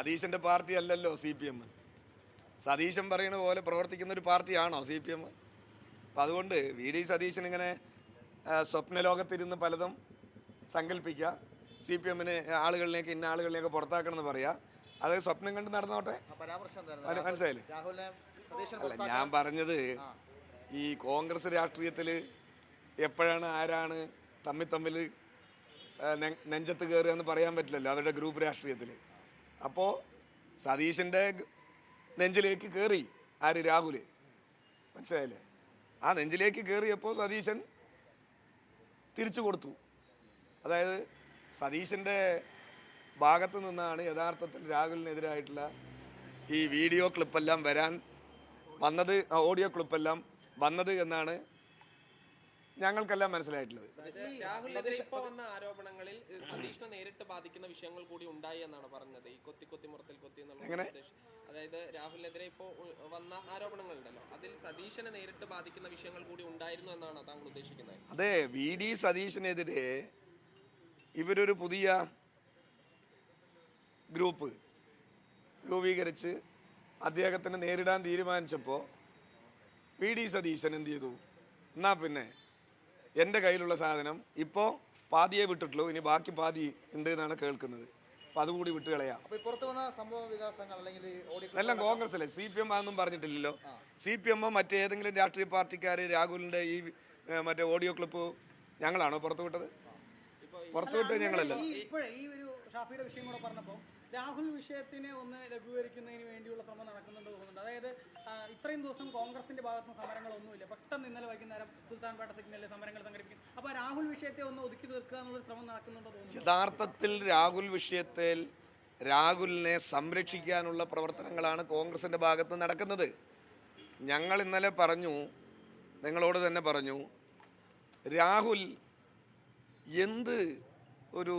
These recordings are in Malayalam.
സതീശന്റെ പാർട്ടി അല്ലല്ലോ സി പി എം. സതീശൻ പറയുന്ന പോലെ പ്രവർത്തിക്കുന്ന ഒരു പാർട്ടിയാണോ സി പി എം? അപ്പം അതുകൊണ്ട് വി ഡി സതീശൻ ഇങ്ങനെ സ്വപ്നലോകത്തിരുന്ന് പലതും സങ്കല്പിക്കുക സി പി എമ്മിന് ആളുകളിലേക്ക് ഇന്ന ആളുകളിലേക്ക് പുറത്താക്കണം എന്ന് പറയുക. അത് സ്വപ്നം കണ്ട് നടന്നോട്ടെ? മനസ്സിലായില്ലേ? അല്ല ഞാൻ പറഞ്ഞത് ഈ കോൺഗ്രസ് രാഷ്ട്രീയത്തിൽ എപ്പോഴാണ് ആരാണ് തമ്മിൽ തമ്മിൽ നെഞ്ചത്ത് കയറുക എന്ന് പറയാൻ പറ്റില്ലല്ലോ അവരുടെ ഗ്രൂപ്പ് രാഷ്ട്രീയത്തിൽ അപ്പോൾ സതീശന്റെ നെഞ്ചിലേക്ക് കയറി ആര്? രാഹുൽ. മനസ്സിലായില്ലേ? ആ നെഞ്ചിലേക്ക് കയറിയപ്പോൾ സതീശൻ തിരിച്ചു കൊടുത്തു. അതായത് സതീശന്റെ ഭാഗത്തു നിന്നാണ് യഥാർത്ഥത്തിൽ രാഹുലിനെതിരായിട്ടുള്ള ഈ വീഡിയോ ക്ലിപ്പെല്ലാം വരാൻ വന്നത് ഓഡിയോ ക്ലിപ്പെല്ലാം വന്നത് എന്നാണ് ഞങ്ങൾക്കെല്ലാം മനസ്സിലായിട്ടുള്ളത്. രാഹുലിനെതിരെ ഇപ്പൊ വന്ന ആരോപണങ്ങളിൽ സതീഷിനെ നേരിട്ട് ബാധിക്കുന്ന വിഷയങ്ങൾ കൂടി ഉണ്ടായി എന്നാണ് പറഞ്ഞത്. ഈ കൊത്തി കൊത്തി മുറത്തിൽ കൊത്തി എന്നുള്ള അതായത് രാഹുലിനെതിരെ ഇപ്പോൾ വന്ന ആരോപണങ്ങൾ ഉണ്ടല്ലോ അതിൽ സതീശനെ നേരിട്ട് ബാധിക്കുന്ന വിഷയങ്ങൾ കൂടി ഉണ്ടായിരുന്നു എന്നാണ് താങ്കൾ ഉദ്ദേശിക്കുന്നത്? അതെ വി ഡി സതീഷിനെതിരെ ഇവരൊരു പുതിയ ഗ്രൂപ്പ് രൂപീകരിച്ച് അദ്ദേഹത്തിന് നേരിടാൻ തീരുമാനിച്ചപ്പോൾ വി ഡി സതീശൻ എന്ത് ചെയ്തു? എന്നാ പിന്നെ എന്റെ കയ്യിലുള്ള സാധനം ഇപ്പോൾ പാതിയെ വിട്ടിട്ടുള്ളൂ. ഇനി ബാക്കി പാതി ഉണ്ട് എന്നാണ് കേൾക്കുന്നത്. അപ്പോൾ അതുകൂടി വിട്ട് കളയാം. എല്ലാം കോൺഗ്രസ് അല്ലേ സി പി എം ആണെന്നും പറഞ്ഞിട്ടില്ലല്ലോ. സി പി എമ്മോ മറ്റേതെങ്കിലും രാഷ്ട്രീയ പാർട്ടിക്കാർ രാഹുലിന്റെ ഈ മറ്റേ ഓഡിയോ ക്ലിപ്പ് ഞങ്ങളാണോ പുറത്തു വിട്ടത്? പുറത്തു വിട്ടത് ഞങ്ങളല്ല. ഈ ഈ ഒരു ഷാഫിയുടെ വിഷയം കൂടെ പറഞ്ഞപ്പോൾ രാഹുൽ വിഷയത്തിനെ ഒന്ന് ലഘൂകരിക്കുന്നതിന് വേണ്ടിയുള്ള ശ്രമം നടക്കുന്നുണ്ട് തോന്നുന്നുണ്ട് അതായത് ഇത്രയും ദിവസം കോൺഗ്രസിന്റെ ഭാഗത്തുനിന്ന് സമരങ്ങളൊന്നുമില്ല. പെട്ടെന്ന് ഇന്നലെ വൈകുന്നേരം സുൽത്താൻപേട്ട സിഗ്നലിൽ സമരങ്ങൾ സംഘടിപ്പിക്കും. അപ്പോൾ രാഹുൽ വിഷയത്തെ ഒന്ന് ഒതുക്കി തീർക്കുക എന്നുള്ള ശ്രമം നടക്കുന്നുണ്ടോ യഥാർത്ഥത്തിൽ രാഹുൽ വിഷയത്തിൽ രാഹുലിനെ സംരക്ഷിക്കാനുള്ള പ്രവർത്തനങ്ങളാണ് കോൺഗ്രസിന്റെ ഭാഗത്ത് നടക്കുന്നത്. ഞങ്ങൾ ഇന്നലെ പറഞ്ഞു നിങ്ങളോട് തന്നെ പറഞ്ഞു രാഹുൽ എന്ത് ഒരു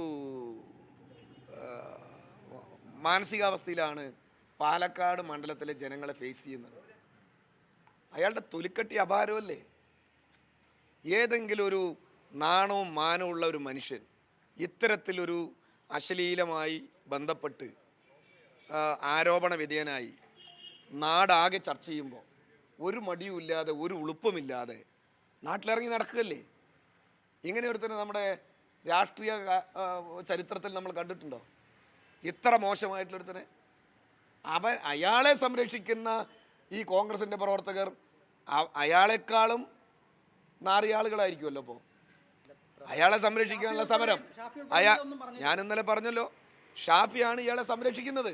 മാനസികാവസ്ഥയിലാണ് പാലക്കാട് മണ്ഡലത്തിലെ ജനങ്ങളെ ഫേസ് ചെയ്യുന്നത്. അയാളുടെ തൊലിക്കട്ടി അപാരമല്ലേ? ഏതെങ്കിലും ഒരു നാണവും മാനവും ഉള്ള ഒരു മനുഷ്യൻ ഇത്തരത്തിലൊരു അശ്ലീലമായി ബന്ധപ്പെട്ട് ആരോപണ വിധേയനായി നാടാകെ ചർച്ച ചെയ്യുമ്പോൾ ഒരു മടിയുമില്ലാതെ ഒരു ഉളുപ്പുമില്ലാതെ നാട്ടിലിറങ്ങി നടക്കുകയല്ലേ? ഇങ്ങനെ ഒരുത്തന്നെ നമ്മുടെ രാഷ്ട്രീയ ചരിത്രത്തിൽ നമ്മൾ കണ്ടിട്ടുണ്ടോ? ഇത്ര മോശമായിട്ടുള്ളൊരുത്തനെ അവൻ അയാളെ സംരക്ഷിക്കുന്ന ഈ കോൺഗ്രസിന്റെ പ്രവർത്തകർ അയാളെക്കാളും നാറിയാളുകളായിരിക്കുമല്ലോ അപ്പോൾ അയാളെ സംരക്ഷിക്കാനുള്ള സമരം. അയാ ഞാൻ ഇന്നലെ പറഞ്ഞല്ലോ ഷാഫിയാണ് ഇയാളെ സംരക്ഷിക്കുന്നത്.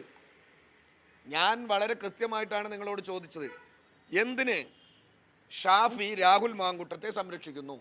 ഞാൻ വളരെ കൃത്യമായിട്ടാണ് നിങ്ങളോട് ചോദിച്ചത്. എന്തിന് ഷാഫി രാഹുൽ മാങ്കുട്ടത്തെ സംരക്ഷിക്കുന്നു?